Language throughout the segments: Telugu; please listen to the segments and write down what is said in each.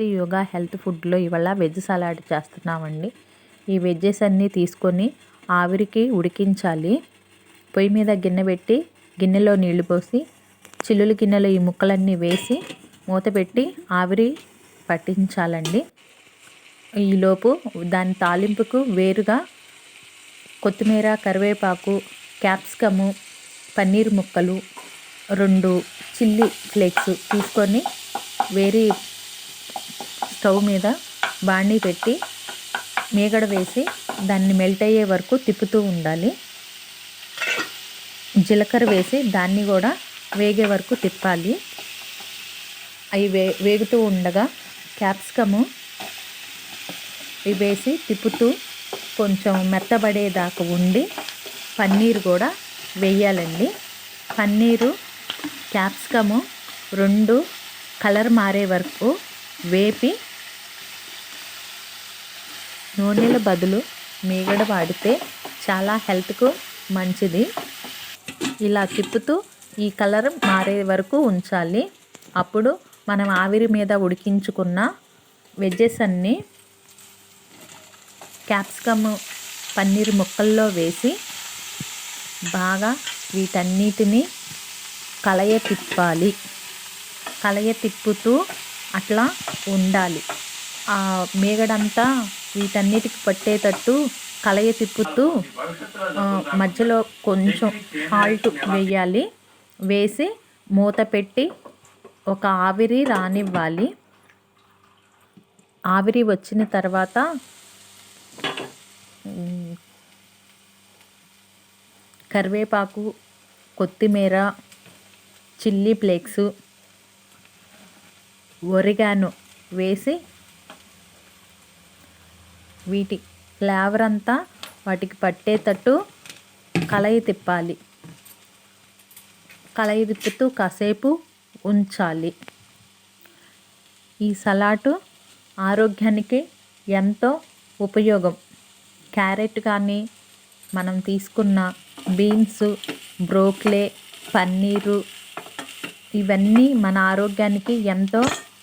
నమస్తే యోగా హెల్త్ ఫుడ్లో ఇవాళ వెజ్ సలాడ్ చేస్తున్నామండి. ఈ వెజ్జెస్ అన్నీ తీసుకొని ఆవిరికి ఉడికించాలి. పొయ్యి మీద గిన్నె పెట్టి గిన్నెలో నీళ్ళు పోసి చిల్లులు గిన్నెలో ఈ ముక్కలన్నీ వేసి మూత పెట్టి ఆవిరి పట్టించాలండి. ఈలోపు దాని తాలింపుకు వేరుగా కొత్తిమీర కరివేపాకు క్యాప్సికము పన్నీర్ ముక్కలు రెండు చిల్లీ ఫ్లేక్స్ తీసుకొని వేరే స్టవ్ మీద బాణీ పెట్టి మేగడ వేసి దాన్ని మెల్ట్ అయ్యే వరకు తిప్పుతూ ఉండాలి. జీలకర్ర వేసి దాన్ని కూడా వేగే వరకు తిప్పాలి. అవి వే వేగుతూ ఉండగా క్యాప్సికము ఇవి వేసి తిప్పుతూ కొంచెం మెత్తబడేదాకా ఉండి పన్నీర్ కూడా వేయాలండి. పన్నీరు క్యాప్సికము రెండు కలర్ మారే వరకు వేపి నూనెల బదులు మీగడ వాడితే చాలా హెల్త్కు మంచిది. ఇలా తిప్పుతూ ఈ కలర్ మారే వరకు ఉంచాలి. అప్పుడు మనం ఆవిరి మీద ఉడికించుకున్న వెజ్జెస్ అన్నీ క్యాప్సికమ్ పన్నీర్ ముక్కల్లో వేసి బాగా వీటన్నిటిని కలయ తిప్పాలి. కలయ తిప్పుతూ అట్లా ఉండాలి. ఆ మేగడంతా వీటన్నిటికి పట్టేటట్టు కలయ తిప్పుతూ మధ్యలో కొంచెం సాల్ట్ వేయాలి. వేసి మూత పెట్టి ఒక ఆవిరి రానివ్వాలి. ఆవిరి వచ్చిన తర్వాత కరివేపాకు కొత్తిమీర చిల్లీ ఫ్లేక్స్ ఒరిగాను వేసి వీటి ఫ్లేవర్ అంతా వాటికి పట్టేటట్టు కలయి తిప్పాలి. కలయి తిప్పుతూ కాసేపు ఉంచాలి. ఈ సలాటు ఆరోగ్యానికి ఎంతో ఉపయోగం. క్యారెట్ కానీ మనం తీసుకున్న బీన్స్ బ్రోక్లే పన్నీరు ఇవన్నీ మన ఆరోగ్యానికి ఎంతో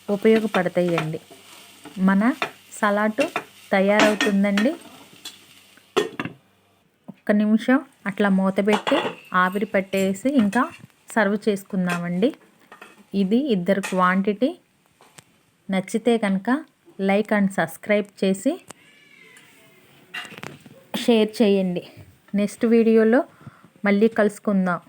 ఉపయోగపడతాయండి. మన సలాటు తయారవుతుందండి. ఒక్క నిమిషం అట్లా మూత పెట్టి ఆవిరి పట్టేసి ఇంకా సర్వ్ చేసుకుందామండి. ఇది ఇద్దరు క్వాంటిటీ. నచ్చితే కనుక లైక్ అండ్ సబ్స్క్రైబ్ చేసి షేర్ చేయండి. నెక్స్ట్ వీడియోలో మళ్ళీ కలుసుకుందాం.